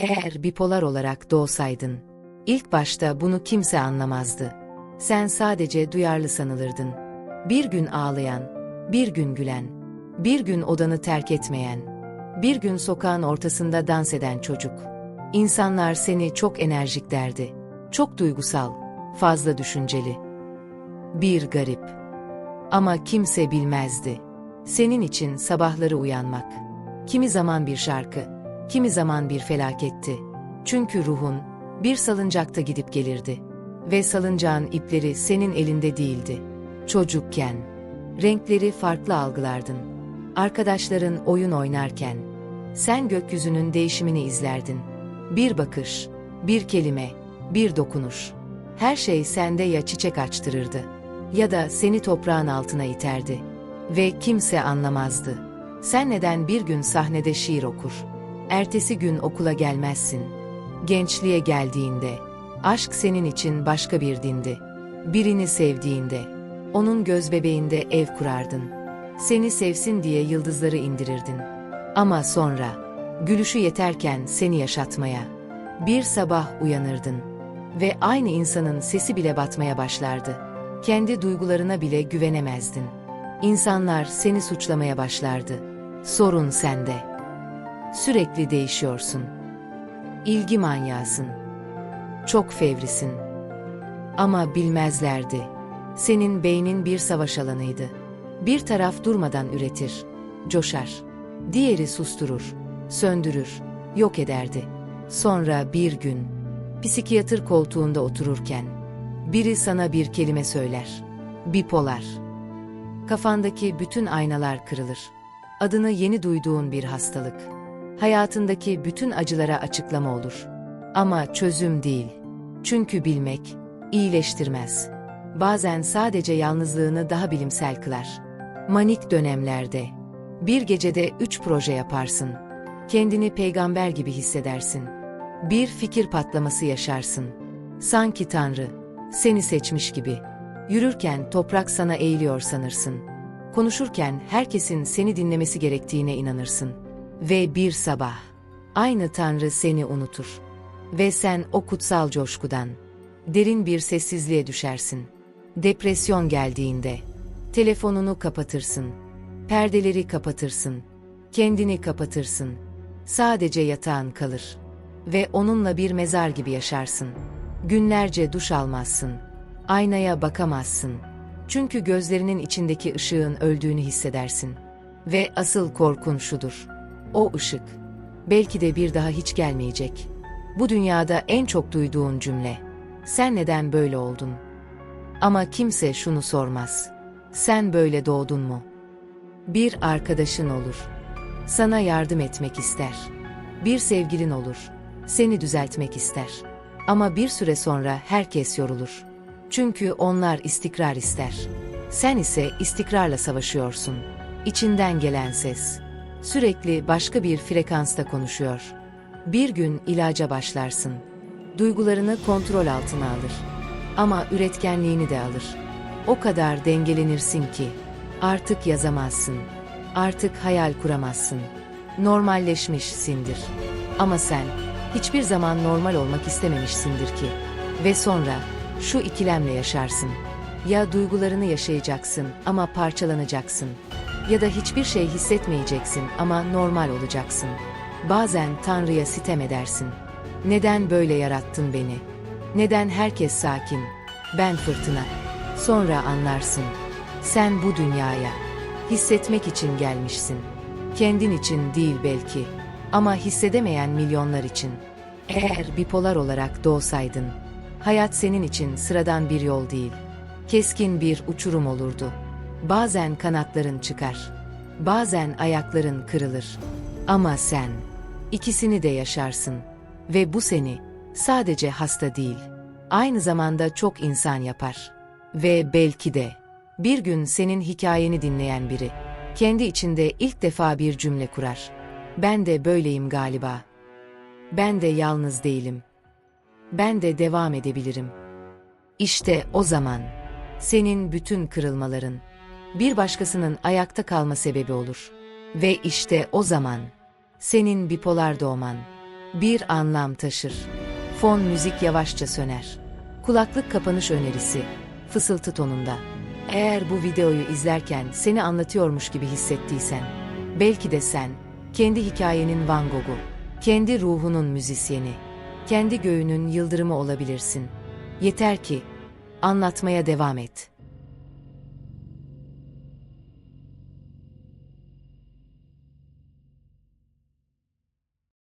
Eğer bipolar olarak doğsaydın, ilk başta bunu kimse anlamazdı. Sen sadece duyarlı sanılırdın. Bir gün ağlayan, bir gün gülen, bir gün odanı terk etmeyen, bir gün sokağın ortasında dans eden çocuk. İnsanlar seni çok enerjik derdi. Çok duygusal, fazla düşünceli. Bir garip. Ama kimse bilmezdi. Senin için sabahları uyanmak. Kimi zaman bir şarkı, kimi zaman bir felaketti. Çünkü ruhun bir salıncakta gidip gelirdi. Ve salıncağın ipleri senin elinde değildi. Çocukken renkleri farklı algılardın. Arkadaşların oyun oynarken sen gökyüzünün değişimini izlerdin. Bir bakış, bir kelime, bir dokunuş. Her şey sende ya çiçek açtırırdı ya da seni toprağın altına iterdi ve kimse anlamazdı. Sen neden bir gün sahnede şiir okur, ertesi gün okula gelmezsin. Gençliğe geldiğinde, aşk senin için başka bir dindi. Birini sevdiğinde, onun göz bebeğinde ev kurardın. Seni sevsin diye yıldızları indirirdin. Ama sonra, gülüşü yeterken seni yaşatmaya, bir sabah uyanırdın ve aynı insanın sesi bile batmaya başlardı. Kendi duygularına bile güvenemezdin. İnsanlar seni suçlamaya başlardı. Sorun sende. Sürekli değişiyorsun. İlgi manyasın. Çok fevrisin. Ama bilmezlerdi. Senin beynin bir savaş alanıydı. Bir taraf durmadan üretir, coşar. Diğeri susturur, söndürür, yok ederdi. Sonra bir gün, psikiyatr koltuğunda otururken, biri sana bir kelime söyler. Bipolar. Kafandaki bütün aynalar kırılır. Adını yeni duyduğun bir hastalık. Hayatındaki bütün acılara açıklama olur. Ama çözüm değil. Çünkü bilmek iyileştirmez. Bazen sadece yalnızlığını daha bilimsel kılar. Manik dönemlerde bir gecede üç proje yaparsın. Kendini peygamber gibi hissedersin. Bir fikir patlaması yaşarsın. Sanki Tanrı seni seçmiş gibi. Yürürken toprak sana eğiliyor sanırsın. Konuşurken herkesin seni dinlemesi gerektiğine inanırsın. Ve bir sabah aynı Tanrı seni unutur. Ve sen o kutsal coşkudan derin bir sessizliğe düşersin. Depresyon geldiğinde telefonunu kapatırsın. Perdeleri kapatırsın. Kendini kapatırsın. Sadece yatağın kalır ve onunla bir mezar gibi yaşarsın. Günlerce duş almazsın. Aynaya bakamazsın. Çünkü gözlerinin içindeki ışığın öldüğünü hissedersin. Ve asıl korkun şudur. O ışık belki de bir daha hiç gelmeyecek. Bu dünyada en çok duyduğun cümle. Sen neden böyle oldun? Ama kimse şunu sormaz. Sen böyle doğdun mu? Bir arkadaşın olur. Sana yardım etmek ister. Bir sevgilin olur. Seni düzeltmek ister. Ama bir süre sonra herkes yorulur. Çünkü onlar istikrar ister. Sen ise istikrarla savaşıyorsun. İçinden gelen ses. Sürekli başka bir frekansta konuşuyor. Bir gün ilaca başlarsın. Duygularını kontrol altına alır. Ama üretkenliğini de alır. O kadar dengelenirsin ki artık yazamazsın. Artık hayal kuramazsın. Normalleşmişsindir. Ama sen hiçbir zaman normal olmak istememişsindir ki. Ve sonra şu ikilemle yaşarsın. Ya duygularını yaşayacaksın ama parçalanacaksın. Ya da hiçbir şey hissetmeyeceksin ama normal olacaksın. Bazen Tanrı'ya sitem edersin. Neden böyle yarattın beni? Neden herkes sakin? Ben fırtına. Sonra anlarsın. Sen bu dünyaya hissetmek için gelmişsin. Kendin için değil belki ama hissedemeyen milyonlar için. Eğer bipolar olarak doğsaydın, hayat senin için sıradan bir yol değil. Keskin bir uçurum olurdu. Bazen kanatların çıkar. Bazen ayakların kırılır. Ama sen ikisini de yaşarsın ve bu seni sadece hasta değil, aynı zamanda çok insan yapar. Ve belki de bir gün senin hikayeni dinleyen biri kendi içinde ilk defa bir cümle kurar. Ben de böyleyim galiba. Ben de yalnız değilim. Ben de devam edebilirim. İşte o zaman senin bütün kırılmaların bir başkasının ayakta kalma sebebi olur. Ve işte o zaman senin bipolar doğman bir anlam taşır. Fon müzik yavaşça söner. Kulaklık kapanış önerisi, fısıltı tonunda. Eğer bu videoyu izlerken seni anlatıyormuş gibi hissettiysen, belki de sen, kendi hikayenin Van Gogh'u, kendi ruhunun müzisyeni, kendi göğünün yıldırımı olabilirsin. Yeter ki, anlatmaya devam et.